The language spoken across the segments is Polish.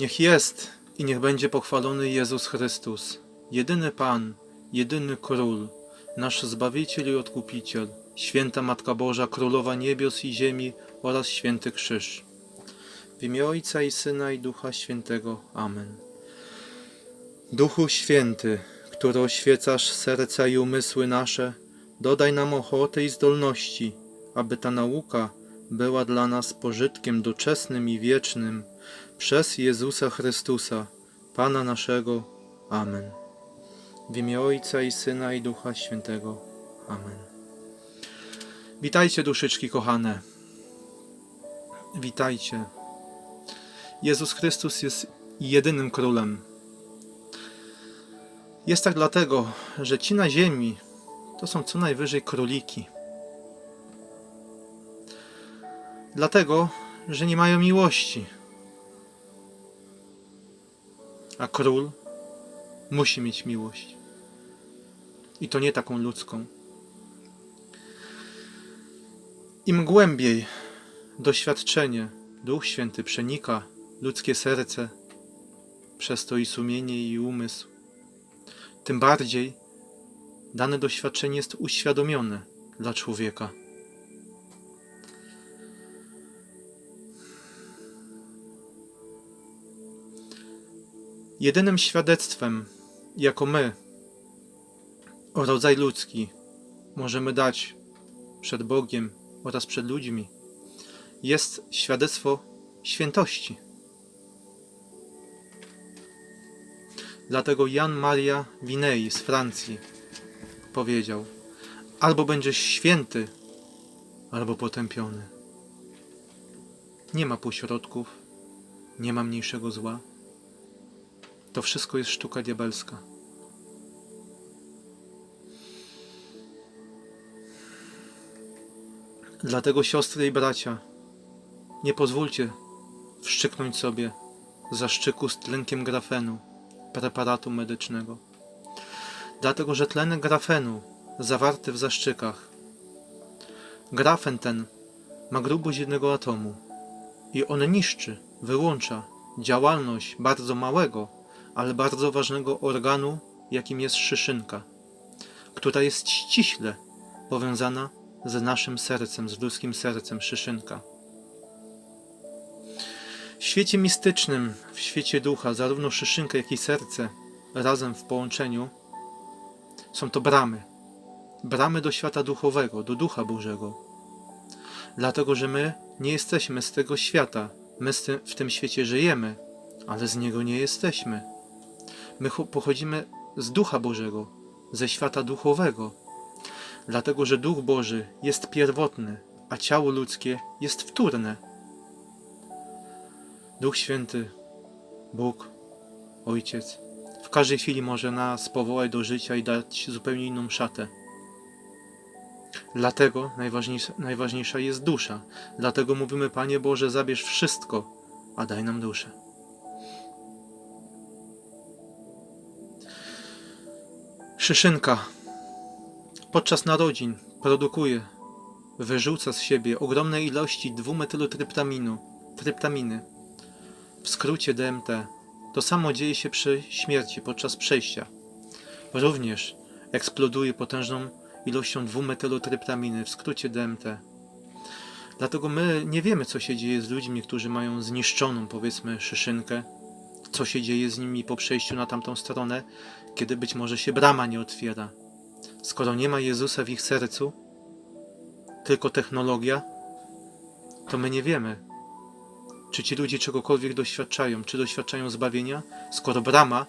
Niech jest i niech będzie pochwalony Jezus Chrystus, jedyny Pan, jedyny Król, nasz Zbawiciel i Odkupiciel, święta Matka Boża, Królowa niebios i ziemi oraz święty Krzyż. W imię Ojca i Syna i Ducha Świętego. Amen. Duchu Święty, który oświecasz serca i umysły nasze, dodaj nam ochoty i zdolności, aby ta nauka była dla nas pożytkiem doczesnym i wiecznym przez Jezusa Chrystusa, Pana naszego. Amen. W imię Ojca i Syna i Ducha Świętego. Amen. Witajcie duszyczki kochane. Witajcie. Jezus Chrystus jest jedynym królem. Jest tak dlatego, że ci na ziemi to są co najwyżej króliki. Dlatego, że nie mają miłości. A król musi mieć miłość. I to nie taką ludzką. Im głębiej doświadczenie Duch Święty przenika ludzkie serce, przez to i sumienie, i umysł, tym bardziej dane doświadczenie jest uświadomione dla człowieka. Jedynym świadectwem, jako my, o rodzaj ludzki, możemy dać przed Bogiem oraz przed ludźmi, jest świadectwo świętości. Dlatego Jan Maria Vinei z Francji powiedział: Albo będziesz święty, albo potępiony. Nie ma półśrodków, nie ma mniejszego zła. To wszystko jest sztuka diabelska. Dlatego siostry i bracia, nie pozwólcie wszczyknąć sobie zaszczyku z tlenkiem grafenu, preparatu medycznego. Dlatego, że tlenek grafenu zawarty w zaszczykach, grafen ten ma grubość jednego atomu i on niszczy, wyłącza działalność bardzo małego, ale bardzo ważnego organu, jakim jest szyszynka, która jest ściśle powiązana z naszym sercem, z ludzkim sercem szyszynka. W świecie mistycznym, w świecie ducha, zarówno szyszynka, jak i serce razem w połączeniu są to bramy. Bramy do świata duchowego, do ducha Bożego. Dlatego, że my nie jesteśmy z tego świata. My w tym świecie żyjemy, ale z niego nie jesteśmy. My cho- pochodzimy z ducha Bożego, ze świata duchowego. Dlatego, że duch Boży jest pierwotny, a ciało ludzkie jest wtórne. Duch Święty, Bóg, Ojciec, w każdej chwili może nas powołać do życia i dać zupełnie inną szatę. Dlatego najważniejsza, najważniejsza jest dusza. Dlatego mówimy, Panie Boże, zabierz wszystko, a daj nam duszę. Szyszynka podczas narodzin produkuje, wyrzuca z siebie ogromne ilości dwumetylotryptaminu, tryptaminy, w skrócie DMT. To samo dzieje się przy śmierci podczas przejścia. Również eksploduje potężną ilością dwumetylotryptaminy, w skrócie DMT. Dlatego my nie wiemy, co się dzieje z ludźmi, którzy mają zniszczoną, powiedzmy, szyszynkę, co się dzieje z nimi po przejściu na tamtą stronę, kiedy być może się brama nie otwiera. Skoro nie ma Jezusa w ich sercu, tylko technologia, to my nie wiemy, czy ci ludzie czegokolwiek doświadczają, czy doświadczają zbawienia, skoro brama,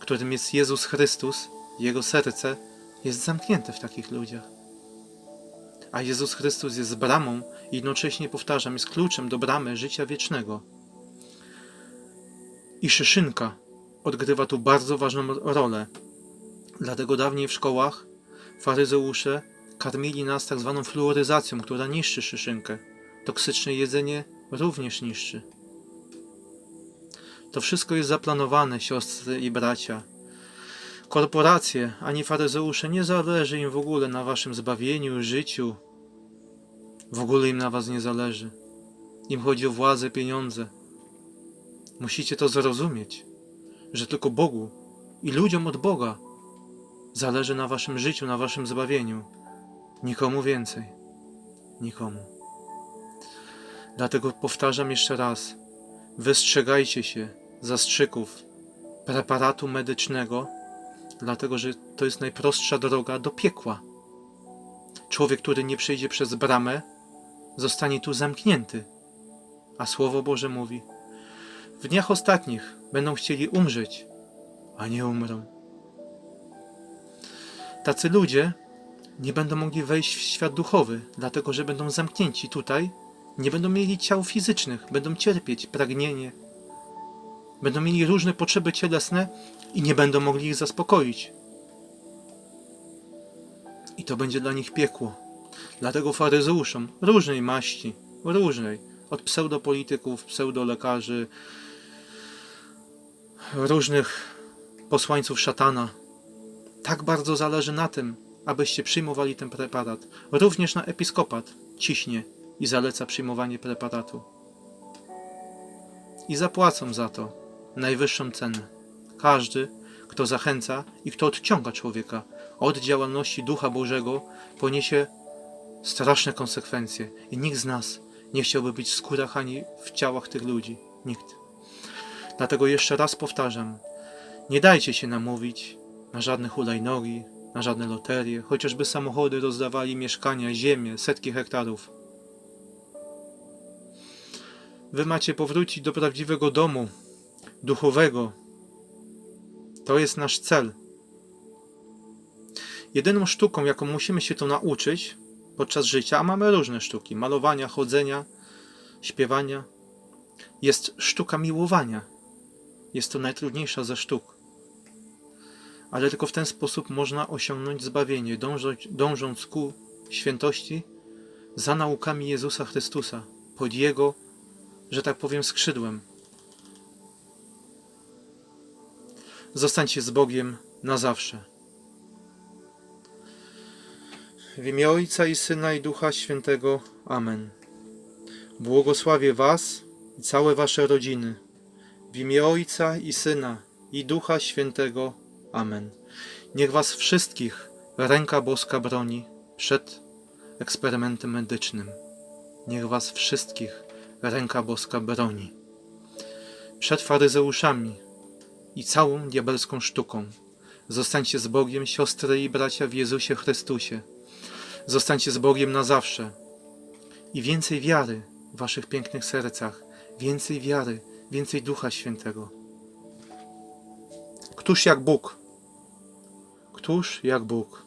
którym jest Jezus Chrystus, Jego serce, jest zamknięte w takich ludziach. A Jezus Chrystus jest bramą i jednocześnie, powtarzam, jest kluczem do bramy życia wiecznego. I szyszynka odgrywa tu bardzo ważną rolę. Dlatego dawniej w szkołach faryzeusze karmili nas tak zwaną fluoryzacją, która niszczy szyszynkę. Toksyczne jedzenie również niszczy. To wszystko jest zaplanowane, siostry i bracia. Korporacje ani faryzeusze nie zależy im w ogóle na waszym zbawieniu, życiu. W ogóle im na was nie zależy. Im chodzi o władzę, pieniądze. Musicie to zrozumieć, że tylko Bogu i ludziom od Boga zależy na waszym życiu, na waszym zbawieniu. Nikomu więcej. Nikomu. Dlatego powtarzam jeszcze raz: wystrzegajcie się zastrzyków preparatu medycznego, dlatego że to jest najprostsza droga do piekła. Człowiek, który nie przejdzie przez bramę, zostanie tu zamknięty. A Słowo Boże mówi: W dniach ostatnich będą chcieli umrzeć, a nie umrą. Tacy ludzie nie będą mogli wejść w świat duchowy, dlatego że będą zamknięci tutaj, nie będą mieli ciał fizycznych, będą cierpieć pragnienie, będą mieli różne potrzeby cielesne i nie będą mogli ich zaspokoić. I to będzie dla nich piekło. Dlatego faryzeuszom różnej maści, różnej, od pseudopolityków, pseudolekarzy, różnych posłańców szatana, tak bardzo zależy na tym, abyście przyjmowali ten preparat. Również na episkopat ciśnie i zaleca przyjmowanie preparatu. I zapłacą za to najwyższą cenę. Każdy, kto zachęca i kto odciąga człowieka od działalności Ducha Bożego, poniesie straszne konsekwencje. I nikt z nas nie chciałby być w skórach ani w ciałach tych ludzi. Nikt. Dlatego jeszcze raz powtarzam: nie dajcie się namówić na żadne hulajnogi, na żadne loterie, chociażby samochody rozdawali mieszkania, ziemię, setki hektarów. Wy macie powrócić do prawdziwego domu, duchowego. To jest nasz cel. Jedyną sztuką, jaką musimy się to nauczyć podczas życia, a mamy różne sztuki malowania, chodzenia, śpiewania, jest sztuka miłowania. Jest to najtrudniejsza ze sztuk. Ale tylko w ten sposób można osiągnąć zbawienie, dążąc, dążąc ku świętości za naukami Jezusa Chrystusa, pod Jego, że tak powiem, skrzydłem. Zostańcie z Bogiem na zawsze. W imię Ojca i Syna i Ducha Świętego. Amen. Błogosławię Was i całe Wasze rodziny. W imię Ojca i Syna i Ducha Świętego. Amen. Niech Was wszystkich ręka boska broni przed eksperymentem medycznym. Niech Was wszystkich ręka boska broni przed faryzeuszami i całą diabelską sztuką. Zostańcie z Bogiem, siostry i bracia w Jezusie Chrystusie. Zostańcie z Bogiem na zawsze. I więcej wiary w Waszych pięknych sercach, więcej wiary, więcej Ducha Świętego. Któż jak Bóg? Któż jak Bóg?